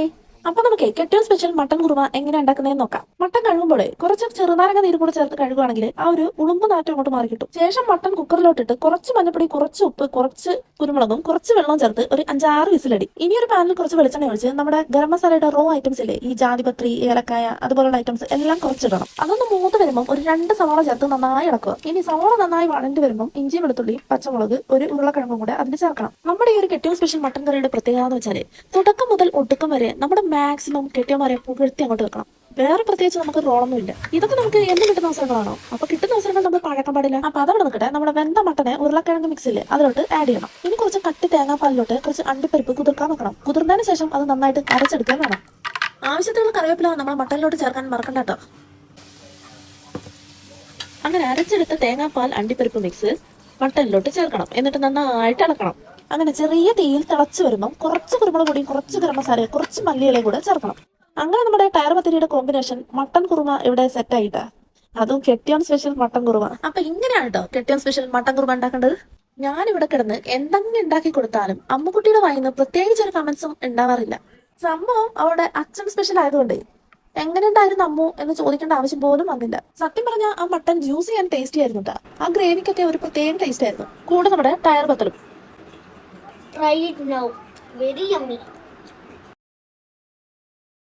Bye. അപ്പൊ നമുക്ക് ഏറ്റവും സ്പെഷ്യൽ മട്ടൻ കുറുമ എങ്ങനെ ഉണ്ടാക്കുന്നതെന്ന് നോക്കാം. മട്ടൻ കഴുകുമ്പോൾ കുറച്ച് ചെറുനാരങ്ങ നീര് കൂടെ ചേർത്ത് കഴുകുകയാണെങ്കിൽ ആ ഒരു ഉളുമ്പ് നാറ്റം അങ്ങോട്ട് മാറി കിട്ടും. ശേഷം മട്ടൻ കുക്കറിലോട്ടിട്ട് കുറച്ച് മഞ്ഞപ്പൊടി കുറച്ച് ഉപ്പ് കുറച്ച് കുരുമുളകും കുറച്ച് വെള്ളവും ചേർത്ത് ഒരു അഞ്ചാറ് വിസിലടി. ഇനി ഒരു പാനിൽ കുറച്ച് വെളിച്ചെണ്ണ ഒഴിച്ച് നമ്മുടെ ഗരം മസാലയുടെ റോ ഐറ്റംസ് ഇല്ലേ ഈ ജാതിപത്രി ഏലക്കായ അതുപോലുള്ള ഐറ്റംസ് എല്ലാം കുറച്ചിടണം. അതൊന്ന് മൂത്ത് വരുമ്പോൾ ഒരു രണ്ട് സവാള ചേർത്ത് നന്നായി ഇളക്കുക. ഇനി സവാള നന്നായി വഴണ്ട് വരുമ്പോൾ ഇഞ്ചി വെളുത്തുള്ളി പച്ചമുളക് ഒരു ഉരുളക്കിഴങ്ങും കൂടെ അതിന് ചേർക്കണം. നമ്മുടെ ഈ ഒരു കെട്ടിയോൻ സ്പെഷ്യൽ മട്ടൻ കറിയുടെ പ്രത്യേകത എന്ന് വെച്ചാൽ തുടക്കം മുതൽ ഒടുക്കം വരെ നമ്മുടെ മാക്സിമം കെട്ടിയമാരെ പുകഴ്ത്തി അങ്ങോട്ട് വെക്കണം. വേറെ പ്രത്യേകിച്ച് നമുക്ക് റോളൊന്നും ഇല്ല ഇതൊക്കെ നമുക്ക് എന്ത് കിട്ടുന്ന അവസരങ്ങളാണോ? അപ്പൊ കിട്ടുന്ന അവസരങ്ങൾ നമ്മൾ പഴക്കാൻ പാടില്ല. അപ്പൊ അതവിടെ നിൽക്കട്ടെ. നമ്മുടെ വെന്ത മട്ടനെ ഉരുളക്കിഴങ്ങ് മിക്സിൽ അതിലോട്ട് ആഡ് ചെയ്യണം. ഇനി കുറച്ച് കട്ടി തേങ്ങാപ്പാലിലോട്ട് കുറച്ച് അണ്ടിപ്പരിപ്പ് കുതിർക്കാൻ വെക്കണം. കുതിർന്നതിന് ശേഷം അത് നന്നായിട്ട് അരച്ചെടുക്കാൻ വേണം. ആവശ്യത്തിനുള്ള കറിവേപ്പില നമ്മൾ മട്ടനിലോട്ട് ചേർക്കാൻ മറക്കണ്ട അങ്ങനെ അരച്ചെടുത്ത തേങ്ങാപ്പാൽ അണ്ടിപ്പരിപ്പ് മിക്സ് മട്ടനിലോട്ട് ചേർക്കണം. എന്നിട്ട് നന്നായിട്ട് ഇളക്കണം അങ്ങനെ ചെറിയ തീയിൽ തിളച്ച് വരുമ്പം കുറച്ച് കുരുമുളക് പൊടിയും കുറച്ച് ഗരം മസാലയും കുറച്ച് മല്ലിയിലയും കൂടെ ചേർക്കണം. അങ്ങനെ നമ്മുടെ ടയർ പത്തിരിയുടെ കോമ്പിനേഷൻ മട്ടൻ കുറുമ ഇവിടെ സെറ്റ് ആയിട്ടാ. അതും കെട്ടിയോൺ സ്പെഷ്യൽ മട്ടൻ കുറുമ. അപ്പൊ ഇങ്ങനെയാണ് കേട്ടോ കെട്ടിയോൺ സ്പെഷ്യൽ മട്ടൻ കുറുമ ഉണ്ടാക്കേണ്ടത്. ഞാൻ ഇവിടെ കിടന്ന് എന്തെങ്കിലും ഉണ്ടാക്കി കൊടുത്താലും അമ്മുക്കുട്ടിയുടെ വായിന്ന് പ്രത്യേകിച്ച് ഒരു കമന്റ്സും ഉണ്ടാവാറില്ല. സംഭവം അവളുടെ അച്ഛൻ സ്പെഷ്യൽ ആയതുകൊണ്ട് എങ്ങനെ ഉണ്ടായിരുന്നു അമ്മു എന്ന് ചോദിക്കേണ്ട ആവശ്യം പോലും വന്നില്ല. സത്യം പറഞ്ഞ ആ മട്ടൻ ജ്യൂസി ആൻഡ് ടേസ്റ്റി ആയിരുന്നു ആ ഗ്രേവിക്കൊക്കെ ഒരു പ്രത്യേക ടേസ്റ്റ് ആയിരുന്നു. കൂടെ നമ്മുടെ ടയർ പത്തലും. Try it now. Very yummy.